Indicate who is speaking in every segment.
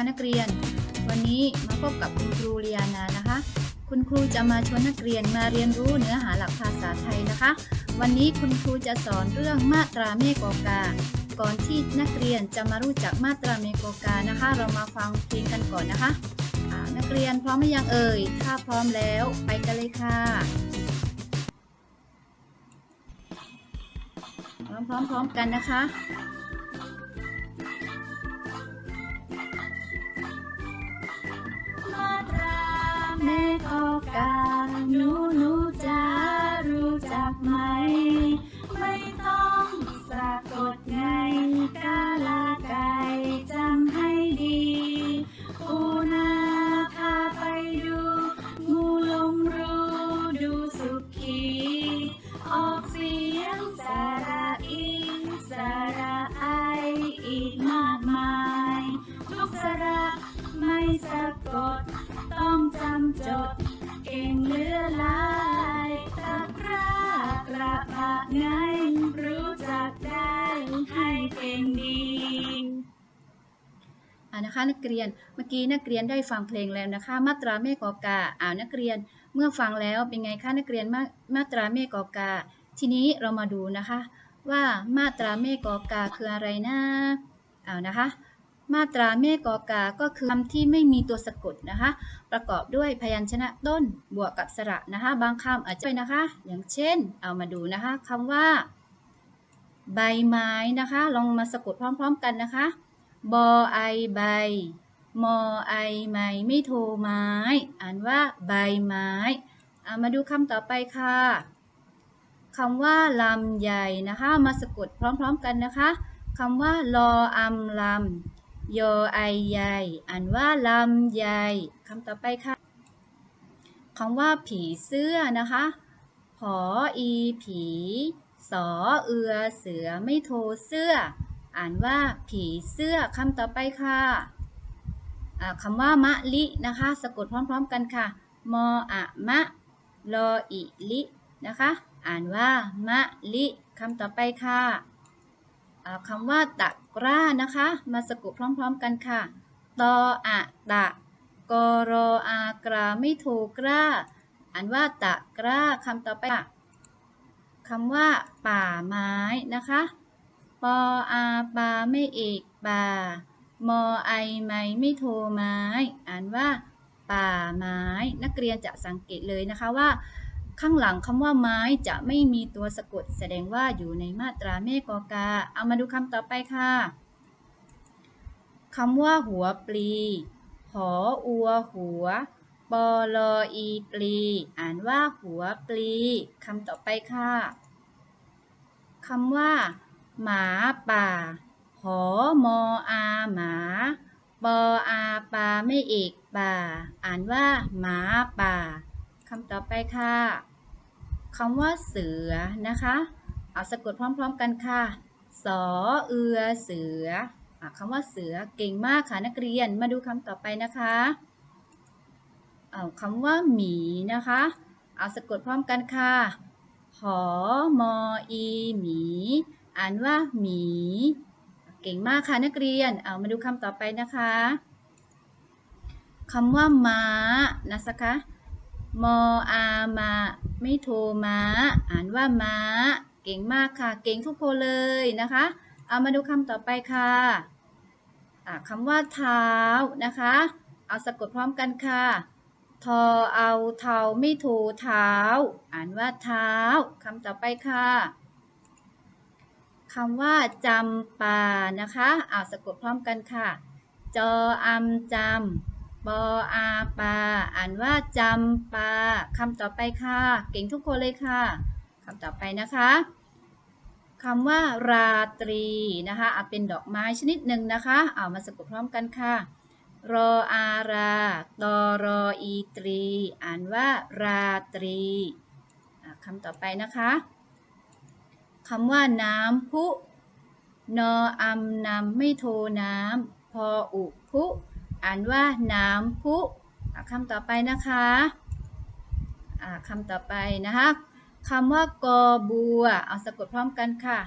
Speaker 1: นะคะนักเรียน วันนี้มาพบกับคุณครูเรียนานะคะ คุณครูจะมาชวนนักเรียนมาเรียนรู้เนื้อหาหลักภาษาไทยนะคะ วันนี้คุณครูจะสอนเรื่องมาตราเมฆกอกา ก่อนที่นักเรียนจะมารู้จักมาตราเมฆกอกานะคะ เรามาฟังเพลงกันก่อนนะคะนักเรียนพร้อมหรือยังเอ่ย ถ้าพร้อมแล้วไปกันเลยค่ะ พร้อมๆกันนะคะ ม่กอกาหนูหนูจะรู้จักไหม ไม่ต้อง จด เก่งเลือลายตะกร้ากระพะไงรู้จักได้ให้เก่งดีอ่านะคะนักเรียนเมื่อกี้นักเรียนได้ฟังเพลงแล้วนะคะ มาตราเมฆกอกาอ่านักเรียนเมื่อฟังแล้วเป็นไงคะนักเรียนมามาตราเมฆกอกา ทีนี้เรามาดูนะคะ ว่ามาตราเมฆกอกาคืออะไรนะอ่านะคะ มาตราเมกอกา ก็คือคำที่ไม่มีตัวสะกดนะคะ ประกอบด้วยพยัญชนะต้นบวกกับสระนะคะ บางคำอาจจะด้วยนะคะ อย่างเช่น เอามาดูนะคะคำว่า ใบไม้นะคะ ลองมาสะกดพร้อมๆกันนะคะ บอไอใบ มอไอไม้ไม่โทไม้ อ่านว่าใบไม้เอามาดูคำต่อไปค่ะคำว่าลำใหญ่นะคะ มาสะกดพร้อมๆกันนะคะคำว่า ลออำลำ ยอไอใหญ่อ่านว่าลำใหญ่คำต่อไปค่ะคำว่าผีเสื้อนะคะผออีผี สอเอือเสือไม่โทเสื้อ อ่านว่าผีเสื้อคำต่อไปค่ะคำว่ามะลินะคะ สะกดพร้อมๆกันค่ะ มออะมะลออิลินะคะ อ่านว่ามะลิคำต่อไปค่ะคำว่าตะ กร้านะคะ มาสะกดพร้อมๆกันค่ะ ตออะตะกอรออากราไม่โทกร้าอ่านว่าตะกร้าคำต่อไปค่ะคำว่า ป่าไม้นะคะ ปออาปาไม่เอกป่ามอไอไม้ไม่โทไม้ อ่านว่า ป่าไม้ นักเรียนจะสังเกตเลยนะคะว่า ข้างหลังคำว่าไม้จะไม่มีตัวสะกด แสดงว่าอยู่ในมาตราเมฆกอกา เอามาดูคำต่อไปค่ะคำว่าหัวปลีหออัวหัวปอลออีปลี อ่านว่าหัวปลีคำต่อไปค่ะคำว่า หมาป่า หอมออาหมาปออาปาไม่เอกป่า อ่านว่าหมาป่าคำต่อไปค่ะ คำว่าเสือนะคะ เอาสะกดพร้อมๆกันค่ะ สอเอือเสืออคำว่าเสือเก่งมากค่ะนักเรียน มาดูคำต่อไปนะคะ เอาคำว่าหมีนะคะ เอาสะกดพร้อมกันค่ะหอมออีหมี อ่านว่าหมี เก่งมากค่ะนักเรียน เอามาดูคำต่อไปนะคะคำว่าม้านะคะ มออามาไม่โทมาอ่านว่ามาเก่งมากค่ะ เก่งทุกคนเลยนะคะ เอามาดูคำต่อไปค่ะะคำว่าเท้านะคะ เอาสะกดพร้อมกันค่ะ ทอเอาเทาไม่โทเท้า อ่านว่าเท้าคำต่อไปค่ะคำว่าจำปานะคะ เอาสะกดพร้อมกันค่ะ จออำจำ ปออาปา อ่านว่าจำปาคำต่อไปค่ะ เก่งทุกคนเลยค่ะคำต่อไปนะคะคำว่าราตรีนะคะเอาเป็นดอกไม้ชนิดหนึ่งนะคะ เอามาสะกดพร้อมกันค่ะ รออาราตอรออีตรี อ่านว่าราตรีคำต่อไปนะคะคำว่าน้ำพุ นออำนำไม่โทน้ำพออุพุ อ่านว่าน้ำพุคำต่อไปนะคะคำต่อไปนะคะคำว่ากอบัว เอาสะกดพร้อมกันค่ะ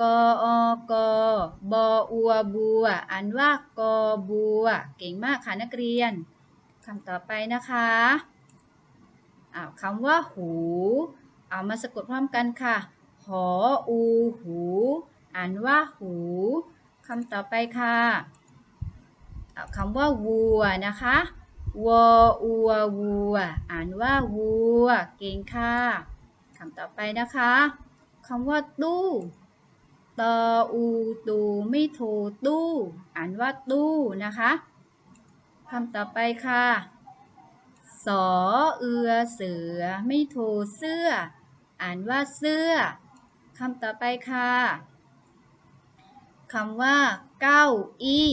Speaker 1: กออกบอัวบัว อ่านว่ากอบัว เก่งมากค่ะนักเรียนคำต่อไปนะคะอาคำว่าหู เอามาสะกดพร้อมกันค่ะ หออูหู อ่านว่าหูคำต่อไปค่ะ คำว่าวัวนะคะวออัววัว อ่านว่าวัว เก่งค่ะคำต่อไปนะคะคำว่าตู้ตออูตูไม่โทตู้ อ่านว่าตู้นะคะคำต่อไปค่ะสอเอือเสือไม่โทเสื้อ อ่านว่าเสื้อคำต่อไปค่ะคำว่าเก้าอี้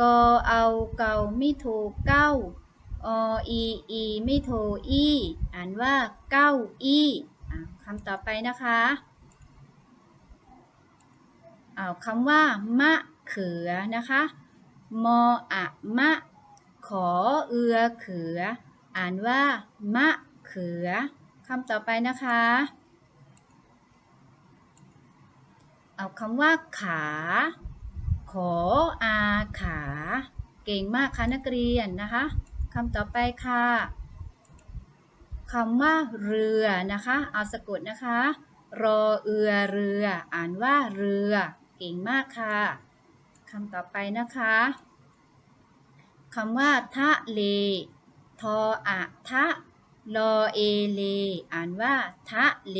Speaker 1: กอเอาเกาไม่โทเก้าออีอีไม่โทอีอ่านว่าเก้าอี้คำต่อไปนะคะเอาคำว่ามะเขือนะคะ มออะมะ ขอเอือเขือ อ่านว่ามะเขือคำต่อไปนะคะ เอาคำว่าขา ขออาขา เก่งมากค่ะนักเรียนนะคะคำต่อไปค่ะคำว่าเรือนะคะ เอาสะกดนะคะ รอเอือเรือ อ่านว่าเรือ เก่งมากค่ะคำต่อไปนะคะคำว่าทะเล ทออะทะลอเอเล อ่านว่าทะเล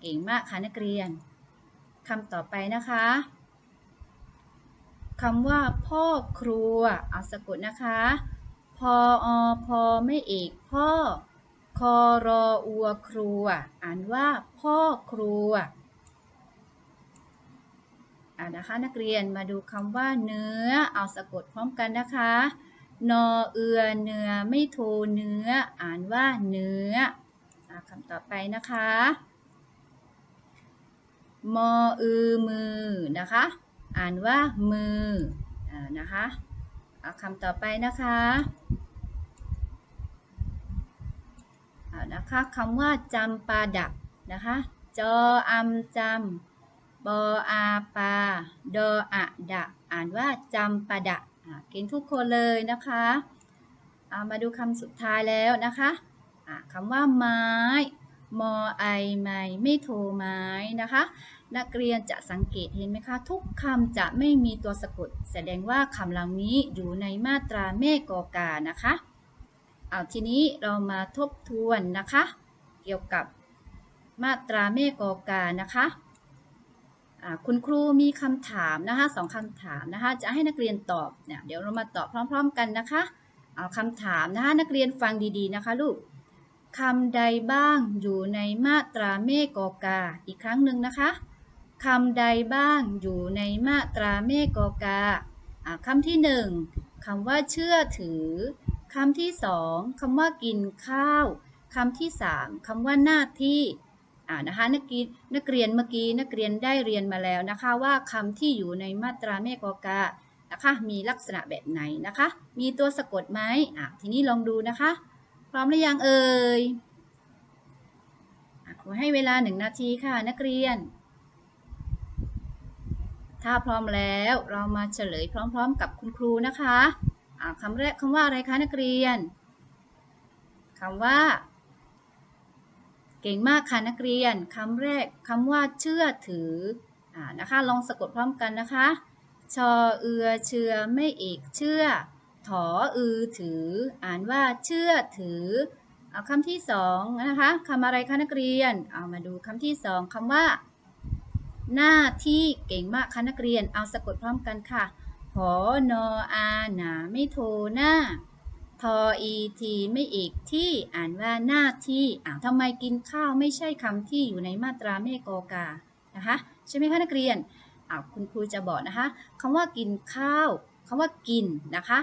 Speaker 1: เก่งมากค่ะนักเรียนคำต่อไปนะคะ คำว่า พ่อครัวเอาสะกดนะคะ พออพอไม่เอกพ่อ คอรออัวครัว อ่านว่า พ่อครัวอ่านะคะนักเรียนมาดูคำว่า เนื้อ เอาสะกดพร้อมกันนะคะ นอเอือเนื้อไม่โทเนื้อ อ่านว่าเนื้ออคำต่อไปนะคะ มออือมือนะคะ อ่านว่ามืออนะคะเอาคำต่อไปนะคะเอานะคะคำว่าจำปาดักนะคะจออำจำบออาปาดออะดะอ่านว่าจำปาดะเก่งทุกคนเลยนะคะเอามาดูคำสุดท้ายแล้วนะคะะคำว่าไม้มอไอไม้ไม่โทไม้นะคะ นักเรียนจะสังเกตเห็นไหมคะ ทุกคำจะไม่มีตัวสะกด แสดงว่าคำเหล่านี้อยู่ในมาตราแม่กอกานะคะ เอาทีนี้เรามาทบทวนนะคะ เกี่ยวกับมาตราแม่กอกานะคะคุณครูมีคำถามนะคะสองคำถามนะคะ จะให้นักเรียนตอบเนี่ยเดี๋ยวเรามาตอบพร้อม ๆ กันนะคะ เอาคำถามนะคะนักเรียนฟังดีๆนะคะลูกคำใดบ้างอยู่ในมาตราเมกอกาอีกครั้งหนึ่งนะคะ คำใดบ้างอยู่ในมาตราเมกอกาคำที่หนึ่งคำว่าเชื่อถือคำที่สองคำว่ากินข้าวคำที่สามคำว่าหน้าที่อ่านะคะนักกีนักเรียนเมื่อกี้นักเรียนได้เรียนมาแล้วนะคะว่าคำที่อยู่ในมาตราเมกอกานะคะมีลักษณะแบบไหนนะคะ มีตัวสะกดไหมอะทีนี้ลองดูนะคะ พร้อมหรือยังเอ่ยครูให้เวลาหนึ่งนาทีค่ะนักเรียน ถ้าพร้อมแล้วเรามาเฉลยพร้อมๆกับคุณครูนะคะะคำแรกคำว่าอะไรคะนักเรียนคำว่า เก่งมากค่ะนักเรียนคำแรกคำว่าเชื่อถืออนะคะลองสะกดพร้อมกันนะคะชอเอือเชื่อไม่เอกเชื่อ ถออือถือ อ่านว่าเชื่อถือเอาคำที่สองนะคะคำอะไรคะนักเรียนเอามาดูคำที่สองคำว่า หน้าที่เก่งมากค่ะนักเรียน เอาสะกดพร้อมกันค่ะ หอนออาหนาไม่โทหน้า ทออีทีไม่เอกที่อ่านว่าหน้าที่อ่าทำไมกินข้าวไม่ใช่คำที่อยู่ในมาตราเมกอกา นะคะ ใช่ไหมคะนักเรียนอ่าคุณครูจะบอกนะคะคำว่ากินข้าวคำว่ากินนะคะ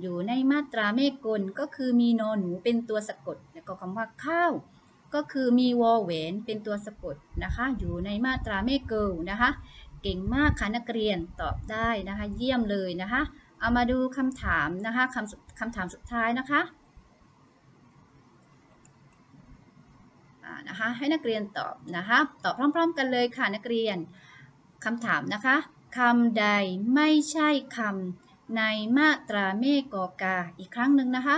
Speaker 1: อยู่ในมาตราเมกลก็คือมีนอนหนูเป็นตัวสะกด แล้วก็คำว่าข้าว ก็คือมีวอลเวนเป็นตัวสะกดนะคะ อยู่ในมาตราเมเกิลนะคะ เก่งมากค่ะนักเรียนตอบได้นะคะ เยี่ยมเลยนะคะ เอามาดูคำถามนะคะคำคำถามสุดท้ายนะคะนะคะให้นักเรียนตอบนะคะตอบพร้อม ๆ กันเลยค่ะนักเรียนคำถามนะคะคำใดไม่ใช่คำในมาตราเมกอกาอีกครั้งหนึ่งนะคะ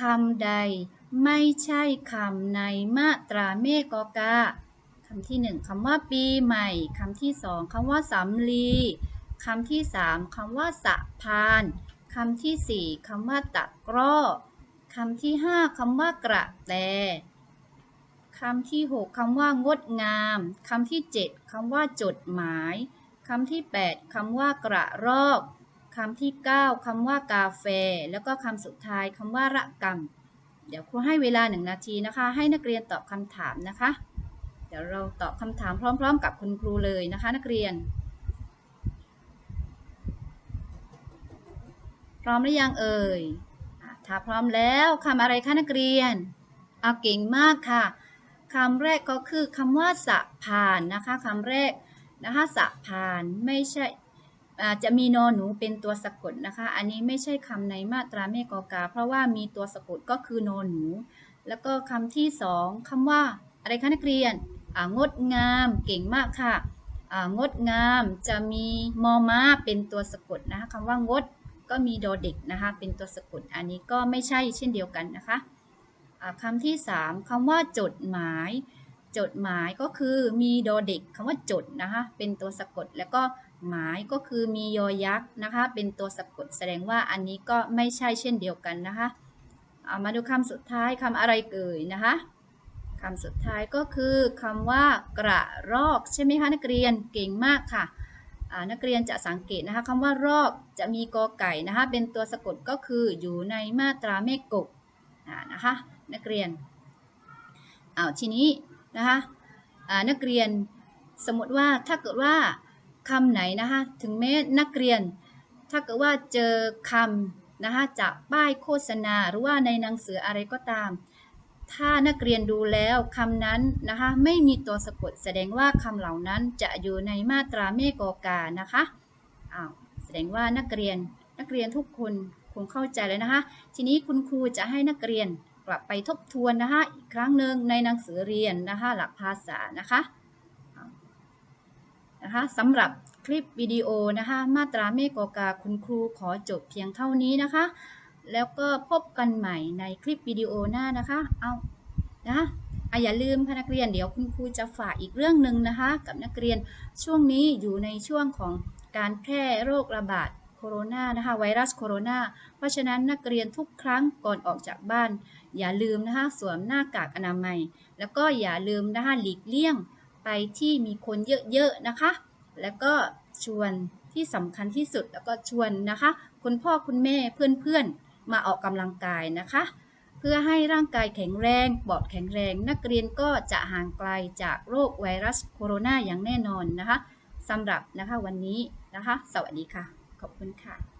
Speaker 1: คำใด ไม่ใช่คำในมาตราเมกอกาคำที่หนึ่งคำว่าปีใหม่คำที่สองคำว่าสำลีคำที่สามคำว่าสะพานคำที่สี่คำว่าตะกร้อคำที่ห้าคำว่ากระแตคำที่6คำว่างดงามคำที่7คำว่าจดหมายคำที่8คำว่ากระรอกคำที่9คำว่ากาแฟ แล้วก็คำสุดท้ายคำว่าระกรรม เดี๋ยวครูให้เวลาหนึ่งนาทีนะคะ ให้นักเรียนตอบคำถามนะคะ เดี๋ยวเราตอบคำถามพร้อม ๆ กับคุณครูเลยนะคะ นักเรียน พร้อมหรือยังเอ่ยถ้าพร้อมแล้วคำอะไรคะนักเรียน เอาเก่งมากค่ะคำแรกก็คือคำว่าสะพานนะคะคำแรกนะคะสะพานไม่ใช่ จะมีนอนหนูเป็นตัวสะกดนะคะ อันนี้ไม่ใช่คำในมาตราเมฆกอกา เพราะว่ามีตัวสะกดก็คือนอนหนู แล้วก็คำที่สองคำว่าอะไรคะนักเรียนงดงามเก่งมากค่ะงดงามจะมีมอม้าเป็นตัวสะกดนะคะคำว่างดก็มีดอเด็กนะคะเป็นตัวสะกดอันนี้ก็ไม่ใช่เช่นเดียวกันนะคะอ่าคำที่ 3คำว่าจดหมาย จดหมายก็คือมีดอเด็กคำว่าจดนะคะเป็นตัวสะกดแล้วก็ หมายก็คือมียอยักษ์นะคะ เป็นตัวสะกดแสดงว่าอันนี้ก็ไม่ใช่เช่นเดียวกันนะคะเอามาดูคำสุดท้ายคำอะไรเอ่ยนะคะคำสุดท้ายก็คือคำว่ากระรอกใช่ไหมคะนักเรียนเก่งมากค่ะนักเรียนจะสังเกตนะคะคำว่ารอกจะมีกอไก่นะคะ เป็นตัวสะกดก็คืออยู่ในมาตราเมฆกบนะคะ นักเรียนเอาทีนี้นะคะนักเรียนสมมติว่าถ้าเกิดว่า คำไหนนะคะถึงแม้นักเรียน ถ้าเกิดว่าเจอคำนะคะจากป้ายโฆษณาหรือว่าในหนังสืออะไรก็ตาม ถ้านักเรียนดูแล้วคำนั้นนะคะไม่มีตัวสะกดแสดงว่าคำเหล่านั้นจะอยู่ในมาตราเมกากานะคะอ้าวแสดงว่านักเรียนนักเรียนทุกคนคงเข้าใจแล้วนะคะ ทีนี้คุณครูจะให้นักเรียนกลับไปทบทวนนะคะอีกครั้งหนึ่งในหนังสือเรียนนะคะหลักภาษานะคะ นะคะสำหรับคลิปวิดีโอนะคะมาตราเมฆกอกาคุณครูขอจบเพียงเท่านี้นะคะ แล้วก็พบกันใหม่ในคลิปวิดีโอหน้านะคะเอานะอะอย่าลืมค่ะนักเรียนเดี๋ยวคุณครูจะฝากอีกเรื่องหนึ่งนะคะ กับนักเรียนช่วงนี้อยู่ในช่วงของการแพร่โรคระบาดโคโรนานะคะไวรัสโคโรนาเพราะฉะนั้นนักเรียนทุกครั้งก่อนออกจากบ้าน อย่าลืมนะคะสวมหน้ากากอนามัย แล้วก็อย่าลืมนะคะหลีกเลี่ยง ไปที่มีคนเยอะๆนะคะ แล้วก็ชวนที่สำคัญที่สุดแล้วก็ชวนนะคะ คุณพ่อคุณแม่เพื่อนๆ มาออกกำลังกายนะคะ เพื่อให้ร่างกายแข็งแรงปอดแข็งแรง นักเรียนก็จะห่างไกลจากโรคไวรัสโคโรนาอย่างแน่นอนนะคะสำหรับนะคะวันนี้นะคะ สวัสดีค่ะ ขอบคุณค่ะ